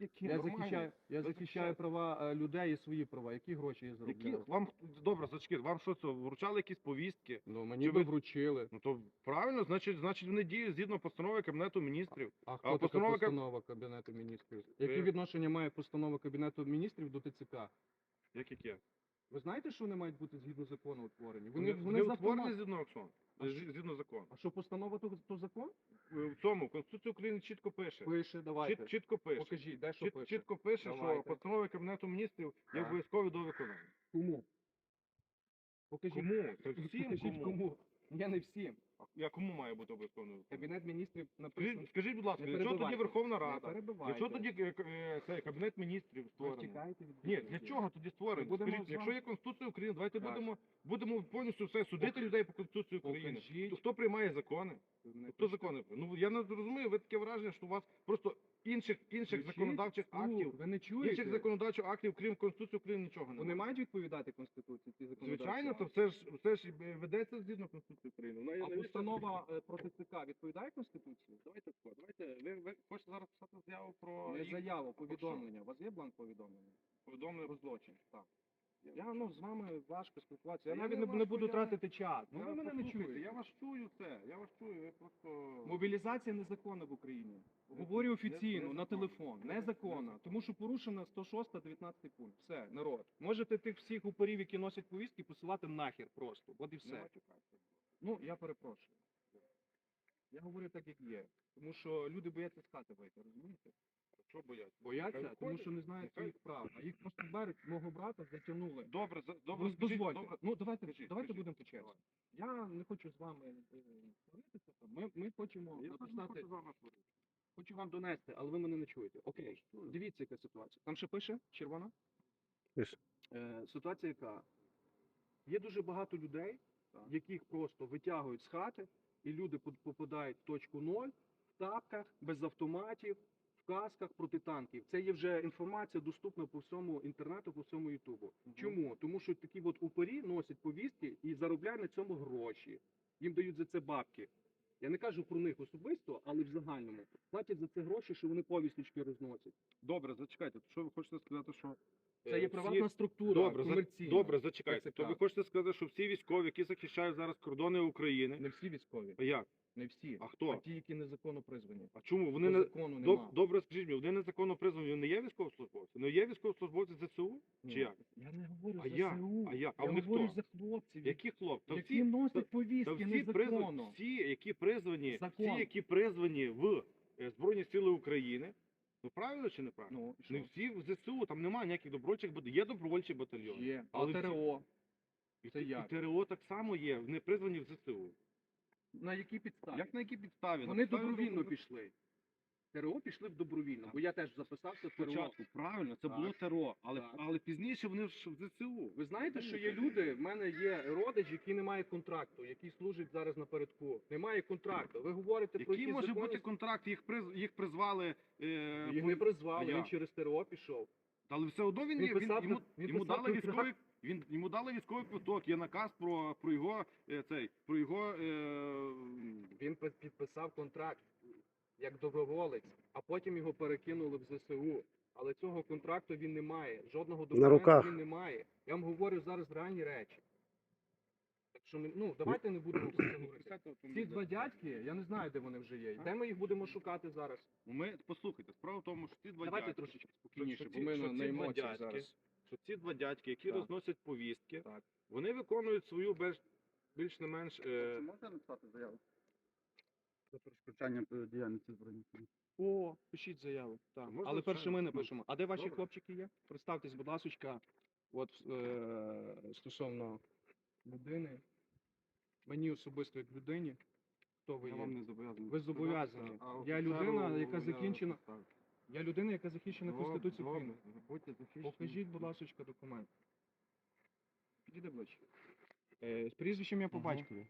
які Я нормальні. захищаю, я Ви захищаю права е, людей і свої права. Які гроші я Які заробляю? вам добре, зачекайте, вам що це вручали якісь повістки? Ну мені Чи би ви- вручили. Ну то правильно, значить, значить вони діють згідно постанови кабінету міністрів. А хто така постанова Каб- постанова Кабінету міністрів? Яке Ви- відношення має постанова Кабінету міністрів до ТЦК? Як яке? Ви знаєте, що вони мають бути згідно закону утворені? Вони, Вони, вони утворені автомат- згідно Оксон, А згідно закону. А що постанова то, то закон? В цьому Конституція України чітко пише. Пише, давайте. Чіт, чітко пише. Покажіть, де що Чіт, пише. чітко пише, що постанови кабінету міністрів є обов'язкові до виконання. Кому? Покажіть. Кому? Всім Покажіть кому? кому. Я не всім. Я кому має бути обов'язково? Кабінет міністрів написано. Скажіть, скажіть, будь ласка, Не для чого тоді перебивайте. Верховна Не Рада? перебивайте. Для чого тоді е, е, кабінет міністрів Ви створений? від Ні, для відповіді. чого тоді створений? будемо Скажіть, з якщо вами- є Конституція України, давайте Так. будемо, будемо повністю все судити людей по Конституції України. Покажіть. То хто приймає закони? Не Хто закони? Ну я не зрозумію, ви таке враження, що у вас просто інших інших законодавчих актів, Ви не чуєте? інших законодавчих актів, крім Конституції України, нічого Вони немає. мають відповідати Конституції, ці законодавчі Звичайно, то все ж все ж е, ведеться згідно Конституції України. Вона є А постанова е, про ТЦК відповідає Конституції? Давайте тако, давайте. Ви, ви хочете зараз писати заяву про Не їх заяву, повідомлення. У вас є бланк повідомлення? повідомлення Про злочин. Так. Я ну з вами важко спілкуватися. Я Я навіть не не, не важко, буду я- тратити час. Ну ви мене не послухайте, чуєте. Я вас чую це, я вас чую, ви просто... Мобілізація незаконна в Україні. Говорю офіційно, на незаконна. телефон. Незаконна. незаконна. Тому що порушена 106 19 пункт. Все, народ. Можете тих всіх упорів, які носять повістки, посилати нахер просто. От і все. матюкайтеся. Ну, я перепрошую. Я говорю так, як є. Тому що люди бояться вийти, розумієте? Що бояться? Бояться, Нехай тому що не знають нехай- своїх прав. А їх просто беруть, мого брата затягнули. Добре, за- добре, Ну, скажіть, дозвольте. добре. Ну давайте, Скажіть, давайте скажіть. будемо по-чесному. Я не хочу з вами е, сваритися. там. Ми, ми хочемо Я теж не написати, хочу з вами говорити. хочу вам донести, але ви мене не чуєте. Окей. Дивіться, яка ситуація. Там ще пише червона? Пише. Е, ситуація яка? Є дуже багато людей, яких просто витягують з хати, і люди попадають в точку ноль в тапках, без автоматів, в касках проти танків. Це є вже інформація доступна по всьому інтернету, по всьому Ютубу. Чому? Тому що такі от упорі носять повістки і заробляють на цьому гроші. Їм дають за це бабки. Я не кажу про них особисто, але в загальному. Платять за це гроші, що вони повісточки розносять. Добре, зачекайте, що ви хочете сказати, що... Це е, є всі- приватна структура, Добре, комерційна. добре, зачекайте. ТЦК. То ви хочете сказати, що всі військові, які захищають зараз кордони України, Не всі військові. а як? Не всі. А хто? А ті, які незаконно призвані. А чому? Вони По не... закону Доб- нема. Добре, скажіть мені, вони незаконно призвані, вони не є військовослужбовці? Не є військовослужбовці ЗСУ? Ні, Чи як? Я не говорю А за як? А як? А я вони говорю хто? за хлопців, Які хлопці? Та які всі, носять та повістки всі, призвані, незаконно. всі, які призвані, Закон. всі, які призвані в е, Збройні Сили України, ну правильно чи неправильно? Ну, і Не всі в ЗСУ, там немає ніяких добровольчих батальйонів. Є добровольчі батальйони. Є. Але всі- ТРО. І, Це і як? ТРО так само є, не призвані в ЗСУ. На якій підставі? Як на якій підставі? Вони підставі добровільно добро- пішли. ТРО пішли в добровільно, бо я теж записався в ТРО. Спочатку, правильно, це Так. було ТРО, але, Так. але пізніше вони ж в ЗСУ. Ви знаєте, що є люди, в мене є родич, який не має контракту, який служить зараз напередку. Немає контракту. Ви говорите про Який якісь може бути контракт? Їх приз їх призвали. Е, їх по- не призвали, А він через ТРО пішов. Але все одно він, Він є, він, писав йому, на- він йому писав дали контракт. військовий. Він йому дали військовий квиток, є наказ про, про його е, цей про його е, Він пи- підписав контракт як доброволець, а потім його перекинули в ЗСУ. Але цього контракту він не має. Жодного документу руках. він не має. Я вам говорю зараз реальні речі. Так що ну давайте не будемо про це говорити. Ці два дядьки, я не знаю, де вони вже є. Де ми їх будемо шукати зараз? Ну, Ми послухайте, справа в тому, що ці два Давайте дядьки, трошечки що спокійніше, бо ми що на, на два емоціях дядьки, зараз. що ці два дядьки, які Так. розносять повістки, Так. вони виконують свою більш більш не менш. Е, Можна написати заяву? За перешкоджання діяльності збройних сил. О, пишіть заяву. Так. Можна Але перше ми напишемо. А де ваші Добре. хлопчики є? Представтесь, будь ласочка, от е, стосовно людини. Мені особисто як людині. Хто ви я є? вам не зобов'язаний. Ви зобов'язані. А Я офіцеру людина, яка закінчена- поставлю. Я людина, яка захищена Добре, Конституцією добре, України. будьте захищені. Покажіть, будь ласка, документ. Підійде ближче. Е, з прізвищем я по Мгм. батькові.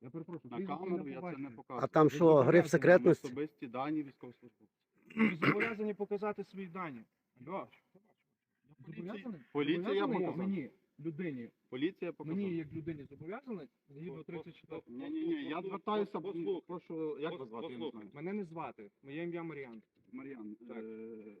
Я перепрошую. На прізвищем камеру я це не показую. А там Ви що, зобов'язані гриф секретності? Особисті дані військовослужбовців. Ви зобов'язані показати свої дані. Алло. Зобов'язані? Поліція я Зобов'язані показав. мені, людині, Поліція показала. мені як людині зобов'язані, згідно 34 Ні, ні, ні, я звертаюся, прошу, як вас звати, я не знаю. Мене не звати. Моє ім'я Мар'ян. Мар'ян, Так. е,